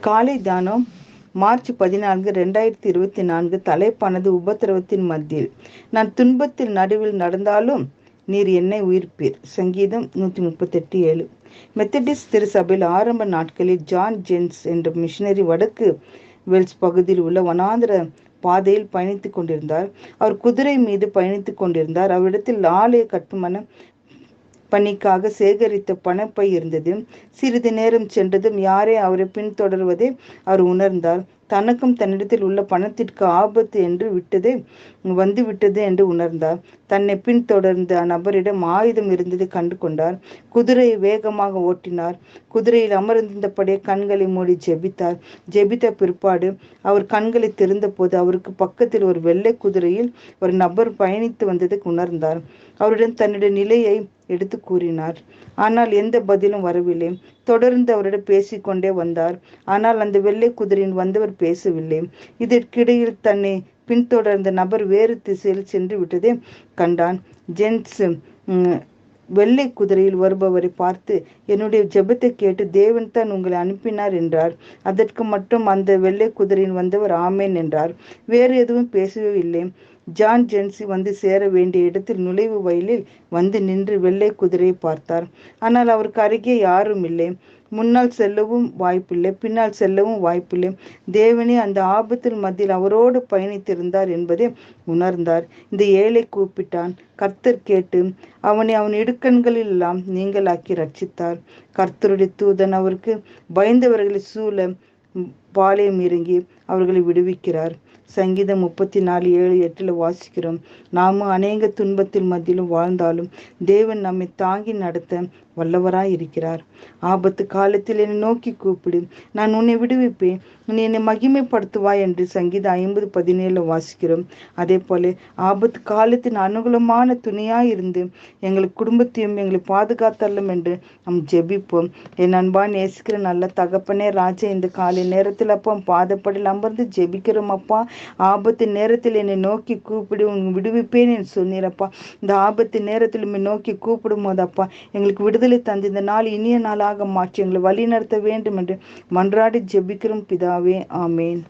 காலை தானம் மார்ச் பதினான்கு ரெண்டாயிரத்தி இருபத்தி நான்கு தலைப்பானது உபத்திரவத்தின் மத்தியில். நான் துன்பத்தில் நடுவில் நடந்தாலும் நீர் என்னை உயிர்ப்பீர். சங்கீதம் நூற்றி முப்பத்தெட்டு ஏழு. மெத்தடிஸ் திருசபையில் ஆரம்ப நாட்களில் ஜான் ஜென்ஸ் என்ற மிஷினரி வடக்கு வெல்ஸ் பகுதியில் உள்ள வனாந்திர பாதையில் பயணித்துக் கொண்டிருந்தார். அவர் குதிரை மீது பயணித்துக் கொண்டிருந்தார். அவரிடத்தில் ஆலய கட்டுமான பணிக்காக சேகரித்த பணப்பை இருந்தது. சிறிது நேரம் சென்றதும் யாரே அவரை பின்தொடர்வதை அவர் உணர்ந்தார். தனக்கும் தன்னிடத்தில் உள்ள பணத்திற்கு ஆபத்து என்று விட்டது வந்து விட்டது என்று உணர்ந்தார். தன்னை பின்தொடர்ந்து அந்நபரிடம் ஆயுதம் இருந்தது கண்டு கொண்டார் குதிரையை வேகமாக ஓட்டினார். குதிரையில் அமர்ந்திருந்தபடியே கண்களை மூடி ஜெபித்தார். ஜெபித்த பிற்பாடு அவர் கண்களை திறந்த போது அவருக்கு பக்கத்தில் ஒரு வெள்ளை குதிரையில் ஒரு நபர் பயணித்து வந்ததை உணர்ந்தார். அவரிடம் தன்னுடைய நிலையை எடுத்து கூறினார். ஆனால் எந்த பதிலும் வரவில்லை. தொடர்ந்து அவரிடம் பேசிக்கொண்டே வந்தார். ஆனால் அந்த வெள்ளை குதிரையின் வந்தவர் பேசவில்லை. இதற்கிடையில் தன்னை பின்தொடர்ந்த நபர் வேறு திசையில் சென்று விட்டதை கண்டான். ஜென்ஸ் வெள்ளை குதிரையில் வருபவரை பார்த்து என்னுடைய ஜெபத்தை கேட்டு தேவன் தான் உங்களை அனுப்பினார் என்றார். அதற்கு மட்டும் அந்த வெள்ளை குதிரையின் வந்தவர் ஆமேன் என்றார். வேறு எதுவும் பேசவே இல்லை. ஜான் ஜென்சி வந்து சேர வேண்டிய இடத்தில் நுழைவு வயலில் வந்து நின்று வெள்ளை குதிரையை பார்த்தார். ஆனால் அவருக்கு அருகே யாரும் இல்லை. முன்னால் செல்லவும் வாய்ப்பில்லை. பின்னால் செல்லவும் வாய்ப்பில்லை. தேவனே அந்த ஆபத்தில் மத்தியில் அவரோடு பயணித்திருந்தார் என்பதை உணர்ந்தார். இந்த ஏழை கூப்பிட்டான். கர்த்தர் கேட்டு அவனை அவன் இடுக்கண்களில் எல்லாம் நீங்களாக்கி ரட்சித்தார். கர்த்தருடைய தூதன் அவருக்கு பயந்தவர்களை சூழ பாளையம் இறங்கி அவர்களை விடுவிக்கிறார். சங்கீதம் முப்பத்தி நாலு ஏழு எட்டில் வாசிக்கிறோம். நாமும் அநேக துன்பத்தில் மத்தியிலும் வாழ்ந்தாலும் தேவன் நம்மை தாங்கி நடத்த வல்லவராய் இருக்கிறார் ஆபத்து காலத்தில் என்னை நோக்கி கூப்பிடு. நான் உன்னை விடுவிப்பேன். நீ என்னை மகிமைப்படுத்துவாய் என்று சங்கீதம் ஐம்பது பதினேழு வாசிக்கிறோம். அதே போல ஆபத்து காலத்தின் அனுகூலமான துணையாய் இருந்து எங்களுக்கு குடும்பத்தையும் எங்களை பாதுகாத்தல்லும் என்று நம் ஜெபிப்போம். என் அன்பா நேசிக்கிற நல்ல தகப்பனே ராஜா இந்த காலை நேரத்தில் அப்பா பாதப்படியில் அமர்ந்து ஜெபிக்கிறோம் அப்பா. ஆபத்து நேரத்தில் என்னை நோக்கி கூப்பிடு உன் விடுவிப்பேன் என்று சொன்னீரப்பா. இந்த ஆபத்து நேரத்தில் உண்மை நோக்கி கூப்பிடும் போதப்பா எங்களுக்கு விடுதலை தந்து இந்த நாள் இனிய நாளாக மாற்றி எங்களை வழி நடத்த வேண்டும் என்று மன்றாடி ஜெபிக்கிறோம் பிதாவே. ஆமேன்.